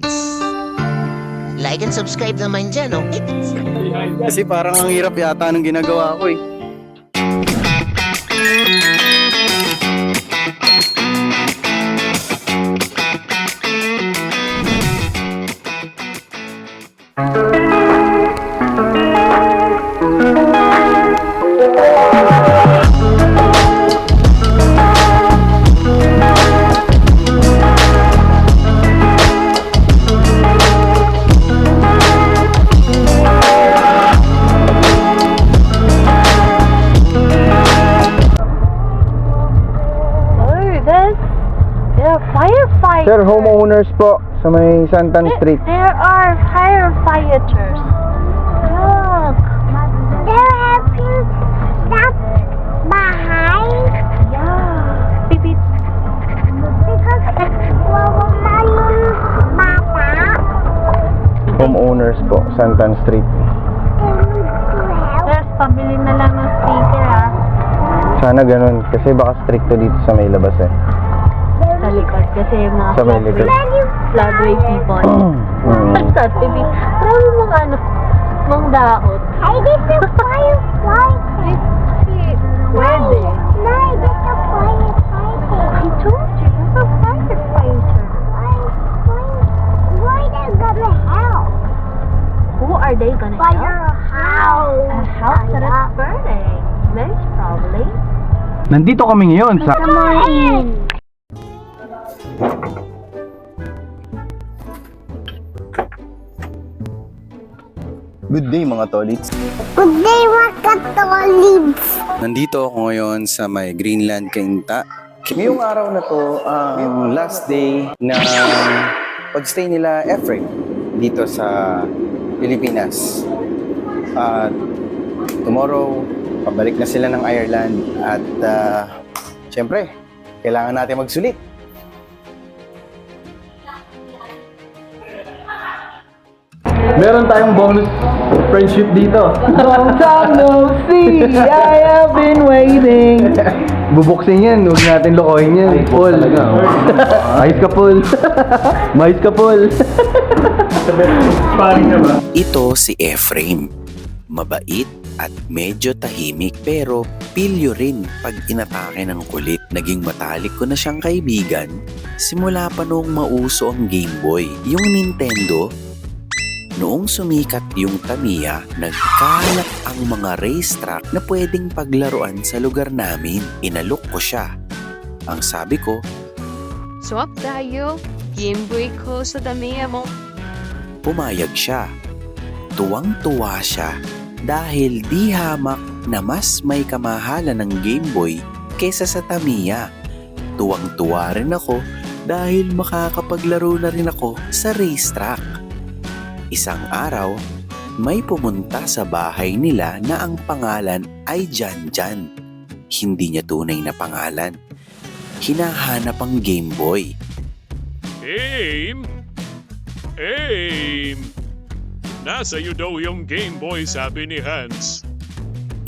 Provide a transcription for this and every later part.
Like and subscribe naman dyan, oh. Kasi parang ang hirap yata ng ginagawa ko eh. Homeowners po sa may Santan There- Street. There are firefighters. Look. There have been that behind Yeah. Pipit. because wawala yung bata Homeowners po, Santan Street. Sir, pabili na lang ng sticker ah. Sana ganun, kasi baka stricto dito sa may labas eh. Sa kasi yung mga Sa may likod. floodway people. Mm. Sa TV. Marami mga ano, mga daot. Ay, this is firefighter. Kasi, pwede. Nay, this is firefighter. I told you, it's a firefighter. Why, why, why they gonna help? Who are they gonna help? Fire house. A house that is burning. Most probably. Nandito kami ngayon sa... Come on Good day mga tolits. Good day, mga katolids. Nandito ako ngayon sa may Greenland, Cainta. Ngayong araw na to, ang last day ng pagstay nila Ephraim dito sa Pilipinas. At tomorrow, pabalik na sila ng Ireland at uh, syempre, kailangan natin magsulit. Meron tayong bonus friendship dito. Long time no see, I have been waiting. Bubuksin yan, huwag natin lokohin yan. Paul. Ayos ka, Paul. Mais ka, Paul. Ito si Ephraim. Mabait at medyo tahimik pero pilyo rin pag inatake ng kulit. Naging matalik ko na siyang kaibigan simula pa noong mauso ang Game Boy. Yung Nintendo, Noong sumikat yung Tamiya, nagkalat ang mga racetrack na pwedeng paglaruan sa lugar namin. Inalok ko siya. Ang sabi ko, Swap tayo. Game Boy ko sa Tamiya mo. pumayag siya. Tuwang-tuwa siya dahil di hamak na mas may kamahalan ng Game Boy kaysa sa Tamiya. Tuwang-tuwa rin ako dahil makakapaglaro na rin ako sa racetrack. Isang araw, may pumunta sa bahay nila na ang pangalan ay Jan Jan. Hindi niya tunay na pangalan. Hinahanap ang Game Boy. Aim! Aim! Nasa iyo daw yung Game Boy sabi ni Hans.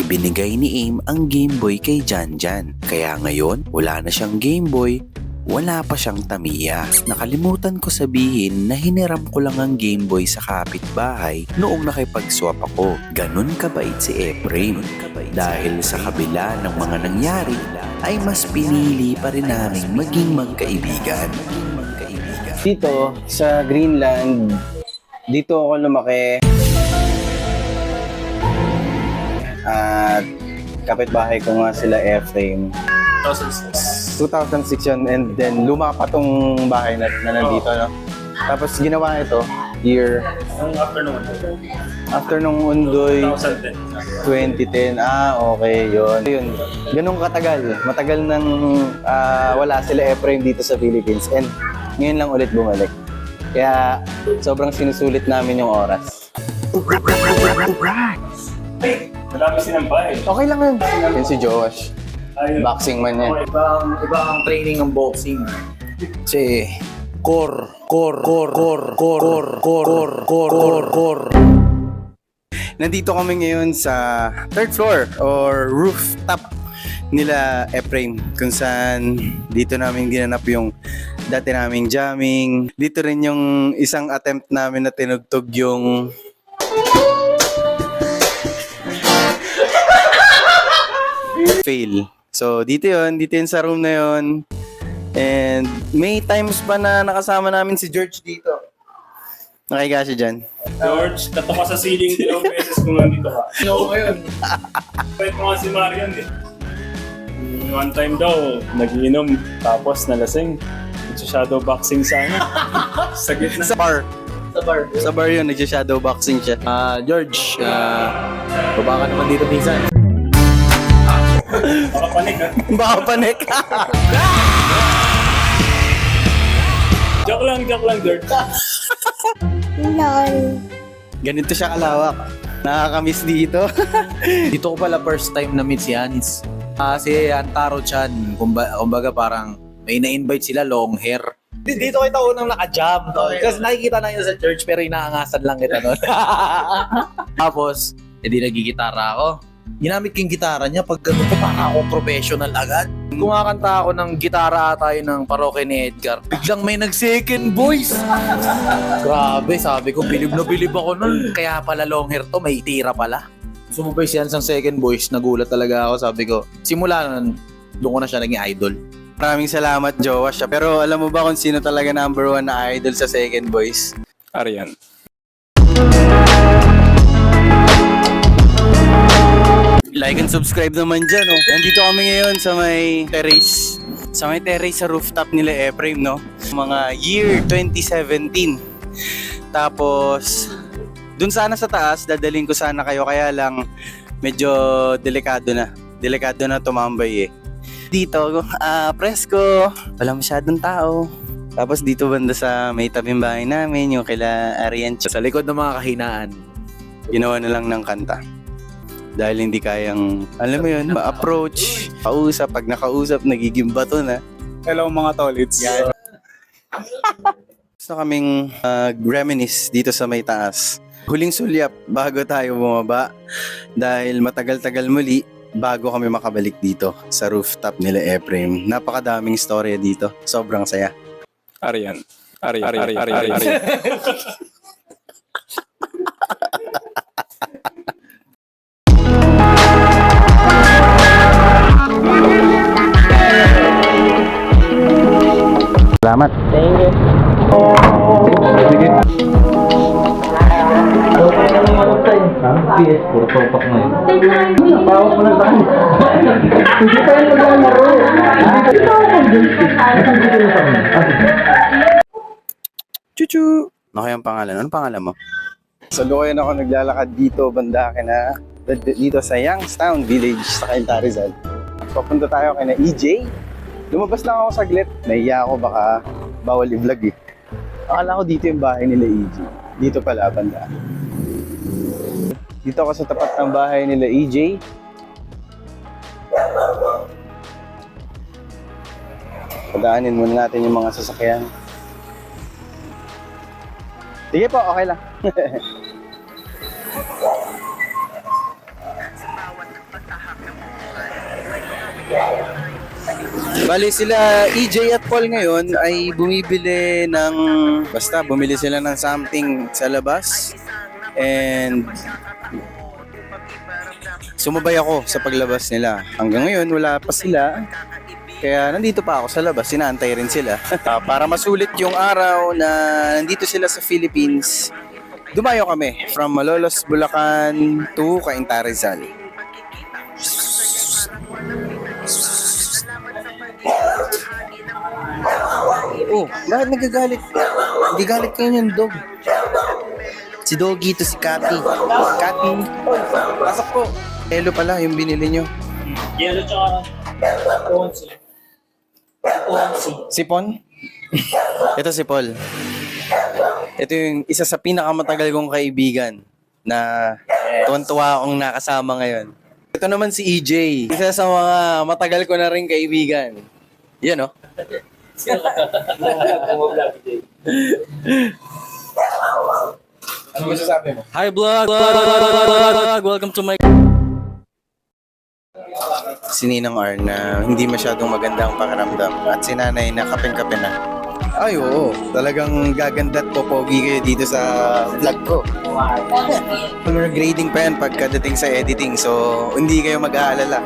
Ibinigay ni Aim ang Game Boy kay Jan Jan. Kaya ngayon, wala na siyang Game Boy, wala pa siyang Tamiya. Nakalimutan ko sabihin na hiniram ko lang ang Game Boy sa kapitbahay noong nakipag-swap ako. Ganun kabait si Ephraim. Dahil sa kabila ng mga nangyari, ay mas pinili pa rin namin maging magkaibigan. Dito, sa Greenland, dito ako lumaki. At kapitbahay ko nga sila Ephraim. 2006 yun and then luma pa tong bahay na, na nandito no. Tapos ginawa ito year after nung undoy. 2010 ah okay yun. Yun ganun katagal. Matagal nang ah, wala sila Ephraim dito sa Philippines and ngayon lang ulit bumalik. Kaya sobrang sinusulit namin yung oras. Marami sinampay. okay lang yun. Yun si Josh boxing man yan Ibang, iba ang training ng boxing. Kasi, core, core, core, core, core, core, core, core, core. Nandito kami ngayon sa third floor or rooftop nila Ephraim kung saan dito namin ginanap yung dati naming jamming. Dito rin yung isang attempt namin na tinugtog yung fail. So, dito yon dito yun sa room na yon And may times pa na nakasama namin si George dito. Nakiga siya dyan. George, tato ka sa ceiling dalawang beses kung nandito ka. Ano ko ngayon? Pwede mo nga si Marian eh. One time daw, nagiinom, tapos nalasing. Nagsa-shadow boxing sa ano. sa gitna. Sa bar. Sa bar. Sa bar yun, nagsha-shadow boxing siya. Ah, George, ah, baba ka naman dito minsan. Makapanik ha. Baka panik. Joke lang, joke lang, George. Lol. Ganito siya kalawak. Nakakamiss dito. Dito ko pala first time na meet si Hans. Ah, si Antaro Chan, kumbaga, kumbaga parang may na-invite sila long hair. Di- Dito kita unang naka-jam. Kasi nakikita na yun sa church pero inaangasan lang kita nun. Tapos, edi nagigitara ako. Ginamit ko yung gitara niya pag ganun ko para ako professional agad. Kumakanta ako ng gitara tayo ng parokya ni Edgar. Biglang may nag-second voice. Grabe, sabi ko, bilib na bilib ako nun. Kaya pala long hair to, may tira pala. Sumubay siya sa second voice, nagulat talaga ako. Sabi ko, simula nun, doon ko na siya naging idol. Maraming salamat, Jowa siya. Pero alam mo ba kung sino talaga number one na idol sa second voice? Arian. Like and subscribe naman dyan, no? Nandito kami ngayon sa may terrace. Sa may terrace sa rooftop nila Ephraim, no? Mga year 2017. Tapos, dun sana sa taas, dadalhin ko sana kayo. Kaya lang, medyo delikado na. Delikado na tumambay eh. Dito, ah, presko. Wala masyadong tao. Tapos dito banda sa may tabing bahay namin, yung kila Arian, Sa likod ng mga kahinaan, ginawa na lang ng kanta. Dahil hindi kayang, alam mo yun, ma-approach, kausap. Pag nakausap, nagiging bato na. Hello mga tolits. Gusto kaming uh, reminisce dito sa may taas. Huling sulyap bago tayo bumaba. Dahil matagal-tagal muli, bago kami makabalik dito sa rooftop nila Ephraim. Napakadaming storya dito. Sobrang saya. Arian. Arian. Arian. Arian. Arian. Salamat. Chuchu! Ano kayang pangalan? Anong pangalan mo? Sa Lukayan ako naglalakad dito, banda na dito sa Youngstown Village sa Cainta Rizal. Papunta tayo kay na EJ. Lumabas lang ako saglit. Nahiya ako baka bawal i-vlog eh. Akala ko dito yung bahay nila EJ. Dito pala, banda. Dito ako sa tapat ng bahay nila EJ. Padaanin muna natin yung mga sasakyan. Sige po, okay lang. Bali sila EJ at Paul ngayon ay bumibili ng basta bumili sila ng something sa labas and sumabay ako sa paglabas nila. Hanggang ngayon wala pa sila. Kaya nandito pa ako sa labas, sinaantay rin sila. Ah, Para masulit yung araw na nandito sila sa Philippines, dumayo kami from Malolos, Bulacan to Cainta Rizal. Oh, bakit nagagalit? Hindi galit kayo yung dog. Si Doggy to si Cathy. Cathy. Pasok po. Hello pala yung binili nyo. Yellow tsaka Ponzi. Ponzi. Si Pon? Ito si Paul. Ito yung isa sa pinakamatagal kong kaibigan na tuwan-tuwa akong nakasama ngayon. Ito naman si EJ. Isa sa mga matagal ko na rin kaibigan. Yan oh. Ano masasabi mo? Hi vlog! Welcome to my... Si Ninang R na hindi masyadong maganda ang pakiramdam at si nanay na kapeng-kape na. Ay, oo. Talagang gaganda at popogi kayo dito sa vlog ko. Grading pa yan pagkadating sa editing. So, hindi kayo mag-aalala.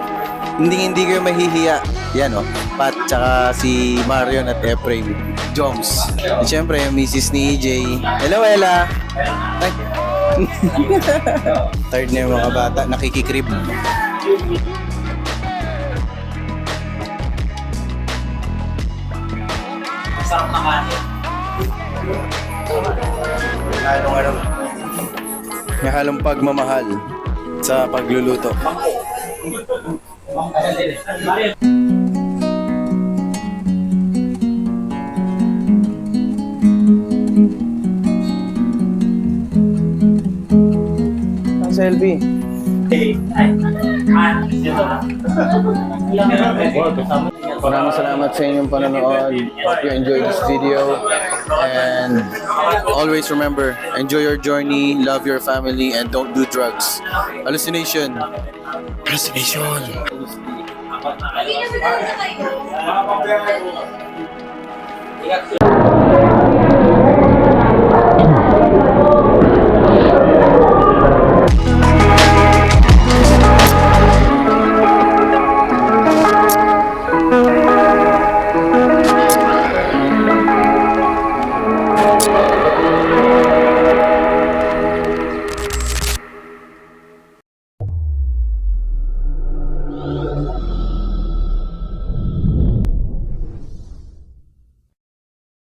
Hindi hindi kayo mahihiya. Yan o. Pat, tsaka si Marion at Efrain. Joms. At syempre, yung misis ni EJ. Hello, Ella! Ay. Tired na yung mga bata. Nakikikrib. halong ano, may halong pagmamahal sa pagluluto. Ang selfie. Maraming salamat sa inyong panonood. Hope you enjoyed this video. And always remember, enjoy your journey, love your family, and don't do drugs. Hallucination. Hallucination.